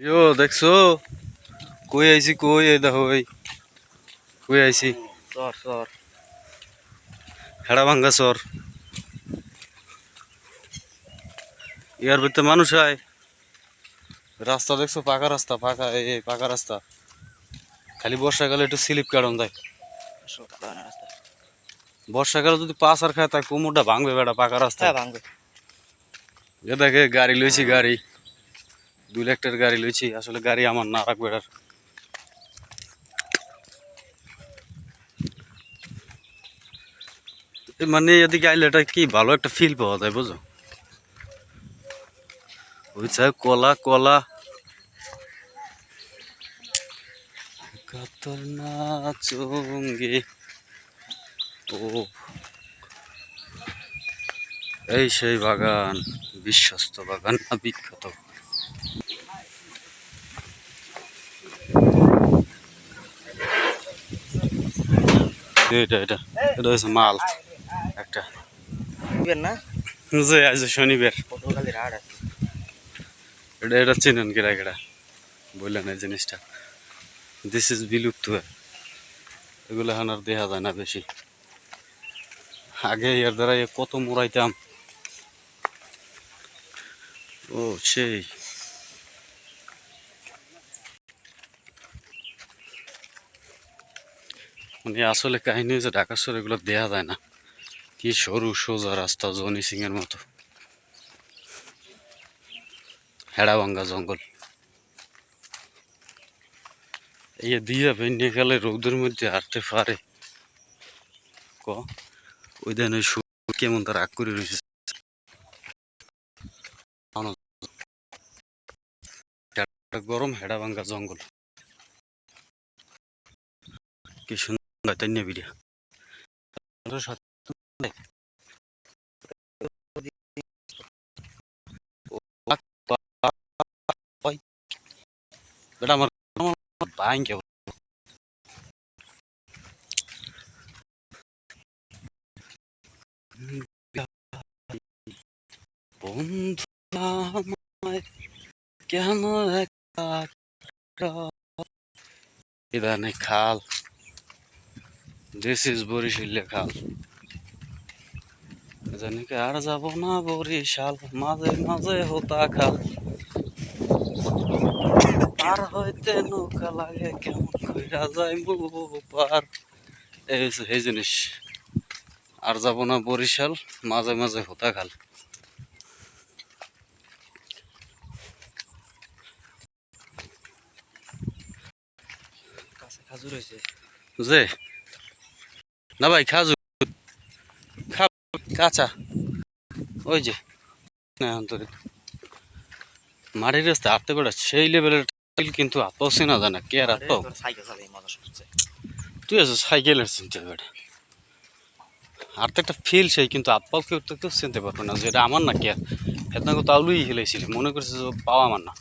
ইয়ো দেখছ? কই আইছি কই? এই দেখো এই কই আইছি? চর চর। হেড়া ভাঙ্গা সর ইয়ার ভিতরে মানুষ আয়। রাস্তা দেখছ? পাকা রাস্তা পাকা এই এই পাকা রাস্তা। খালি বর্ষাকালে একটু স্লিপ কাটন দেয়। বর্ষাকালে যদি পাস আর খায় তাই কোমরটা ভাঙবে বেটা পাকা রাস্তা। হ্যাঁ ভাঙবে। এ দেখে গাড়ি লইছি গাড়ি। দুই লাখটার গাড়ি লইছি, আসলে গাড়ি আমার না রাখবে এ মানে এদিকে আইলে এটা কি ভালো একটা ফিল পাওয়া যায় বুঝো বুঝছে, কলা কলা। কাতর নাচঙ্গে ও এই সেই বাগান, বিশ্বস্ত বাগান, না বিখ্যাত। এটা এটা। এটা হচ্ছে মাল। একটা। না? যে আজ শনিবার। এটা এটা চিনেন কেডা কেডা বললেন এই জিনিসটা। দিস ইজ বিলুপ্ত। এগুলো এখন আর দেখা যায় না বেশি। আগে এর দ্বারা কত মোড়াইতাম ও সেই। মানে আসলে কাহিনী হচ্ছে ঢাকা শহর এগুলো দেয়া যায় না। কি সরু, সোজা রাস্তা, জনি এর মতো। হেড়াভাঙ্গা জঙ্গল। এই দিয়া ভেঙে গেলে রোদের মধ্যে হাঁটতে পারে। ক? ওই দেন ওই সূর্য কেমন তার আগ করে রয়েছে। গরম হেড়াভাঙ্গা জঙ্গল। কি সুন্দর তাই নিয়ে বিড়িয়া বেটা আমার বাইং কেবল বন্ধু আমায় কেন একা খাল দিস ইজ বরিশালে লেখা জানি কি আর যাব না বরিশাল মাঝে মাঝে হতা খাল পার হইতে নৌকা লাগে কেমন কইরা যায় পার এই জিনিস আর যাব না বরিশাল মাঝে মাঝে হতা খাল কাছে খাজুর হয়েছে যে না ভাই, খাজু। কাঁচা। ওই যে, না মাটির রাস্তা হাঁটতে পারে, সেই লেভেলের কিন্তু আত্মাও চেনা জানা না কে আর চালাই তুই আছো সাইকেলের চিন্তা বেটা আর তো একটা ফিল সেই, কিন্তু কেউ তো চিনতে পারব না যেটা আমার না কে? আর হেতনা তাহলেই হেলাইছিল, মনে করছে যে পাওয়া আমার না।